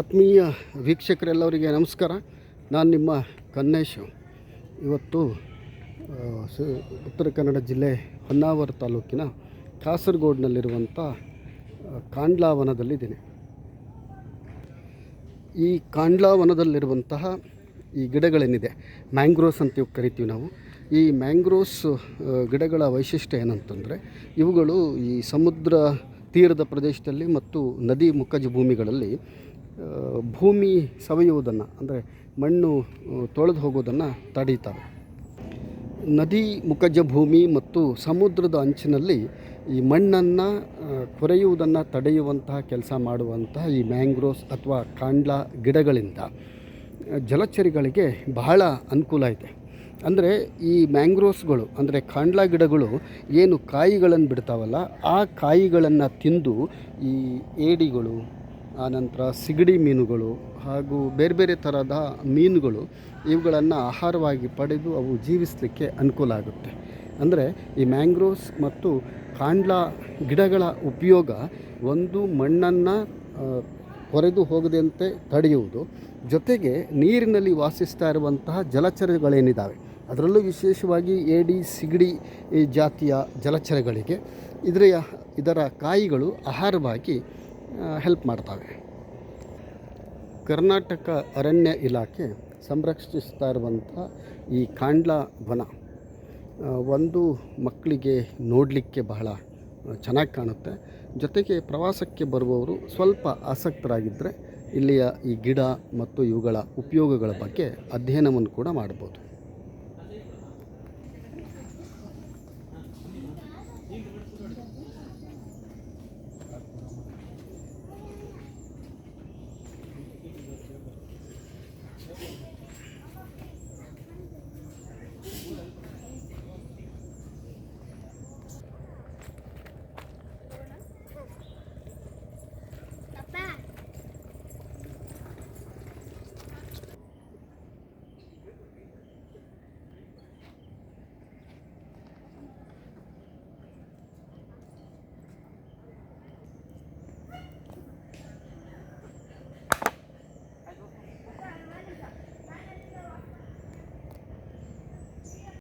ಆತ್ಮೀಯ ವೀಕ್ಷಕರೆಲ್ಲವರಿಗೆ ನಮಸ್ಕಾರ. ನಾನು ನಿಮ್ಮ ಕನ್ನೇಶ್. ಇವತ್ತು ಉತ್ತರ ಕನ್ನಡ ಜಿಲ್ಲೆ ಹೊನ್ನಾವರ ತಾಲೂಕಿನ ಕಾಸರಗೋಡ್ನಲ್ಲಿರುವಂಥ ಕಾಂಡ್ಲಾವನದಲ್ಲಿದ್ದೀನಿ ಈ ಕಾಂಡ್ಲಾವನದಲ್ಲಿರುವಂತಹ ಈ ಗಿಡಗಳೇನಿದೆ ಮ್ಯಾಂಗ್ರೋಸ್ ಅಂತ ಕರಿತೀವಿ ನಾವು. ಈ ಮ್ಯಾಂಗ್ರೋಸ್ ಆ, ಗಿಡಗಳ ವೈಶಿಷ್ಟ್ಯ ಏನಂತಂದರೆ ಇವುಗಳು ಈ ಸಮುದ್ರ ತೀರದ ಪ್ರದೇಶದಲ್ಲಿ ಮತ್ತು ನದಿ ಮುಖಜ ಭೂಮಿಗಳಲ್ಲಿ ಭೂಮಿ ಸವೆಯುವುದನ್ನು ಅಂದರೆ ಮಣ್ಣು ತೊಳೆದು ಹೋಗೋದನ್ನು ತಡೀತಾರೆ. ನದಿ ಮುಖಜ ಭೂಮಿ ಮತ್ತು ಸಮುದ್ರದ ಅಂಚಿನಲ್ಲಿ ಈ ಮಣ್ಣನ್ನು ಕೊರೆಯುವುದನ್ನು ತಡೆಯುವಂತಹ ಕೆಲಸ ಮಾಡುವಂತಹ ಈ ಮ್ಯಾಂಗ್ರೋವ್ಸ್ ಅಥವಾ ಕಾಂಡ್ಲಾ ಗಿಡಗಳಿಂದ ಜಲಚರಿಗಳಿಗೆ ಬಹಳ ಅನುಕೂಲ ಇದೆ ಅಂದರೆ ಈ ಮ್ಯಾಂಗ್ರೋವ್ಸ್ಗಳು, ಅಂದರೆ ಕಾಂಡ್ಲ ಗಿಡಗಳು ಏನು ಕಾಯಿಗಳನ್ನು ಬಿಡ್ತಾವಲ್ಲ, ಆ ಕಾಯಿಗಳನ್ನು ತಿಂದು ಈ ಏಡಿಗಳು, ಆನಂತರ ಸಿಗಡಿ ಮೀನುಗಳು ಹಾಗೂ ಬೇರೆ ಬೇರೆ ಥರದ ಮೀನುಗಳು, ಇವುಗಳನ್ನು ಆಹಾರವಾಗಿ ಪಡೆದು ಅವು ಜೀವಿಸಲಿಕ್ಕೆ ಅನುಕೂಲ ಆಗುತ್ತೆ. ಅಂದರೆ ಈ ಮ್ಯಾಂಗ್ರೋವ್ಸ್ ಮತ್ತು ಕಾಂಡ್ಲ ಗಿಡಗಳ ಉಪಯೋಗ ಒಂದು ಮಣ್ಣನ್ನು ಕೊರೆದು ಹೋಗದಂತೆ ತಡೆಯುವುದು. ಜೊತೆಗೆ ನೀರಿನಲ್ಲಿ ವಾಸಿಸ್ತಾ ಇರುವಂತಹ ಜಲಚರಗಳೇನಿದ್ದಾವೆ ಅದರಲ್ಲೂ ವಿಶೇಷವಾಗಿ ಏಡಿ, ಸಿಗಡಿ ಜಾತಿಯ ಜಲಚರಗಳಿಗೆ ಇದರ ಇದರ ಕಾಯಿಗಳು ಆಹಾರವಾಗಿ ಹೆಲ್ಪ್ ಮಾಡ್ತವೆ. ಕರ್ನಾಟಕ ಅರಣ್ಯ ಇಲಾಖೆ ಸಂರಕ್ಷಿಸ್ತಾ ಇರುವಂಥ ಈ ಕಾಂಡ್ಲ ವನ ಒಂದು ಮಕ್ಕಳಿಗೆ ನೋಡಲಿಕ್ಕೆ ಬಹಳ ಚೆನ್ನಾಗಿ ಕಾಣುತ್ತೆ. ಜೊತೆಗೆ ಪ್ರವಾಸಕ್ಕೆ ಬರುವವರು ಸ್ವಲ್ಪ ಆಸಕ್ತರಾಗಿದ್ದರೆ ಇಲ್ಲಿಯ ಈ ಗಿಡ ಮತ್ತು ಇವುಗಳ ಉಪಯೋಗಗಳ ಬಗ್ಗೆ ಅಧ್ಯಯನವನ್ನು ಕೂಡ ಮಾಡ್ಬೋದು.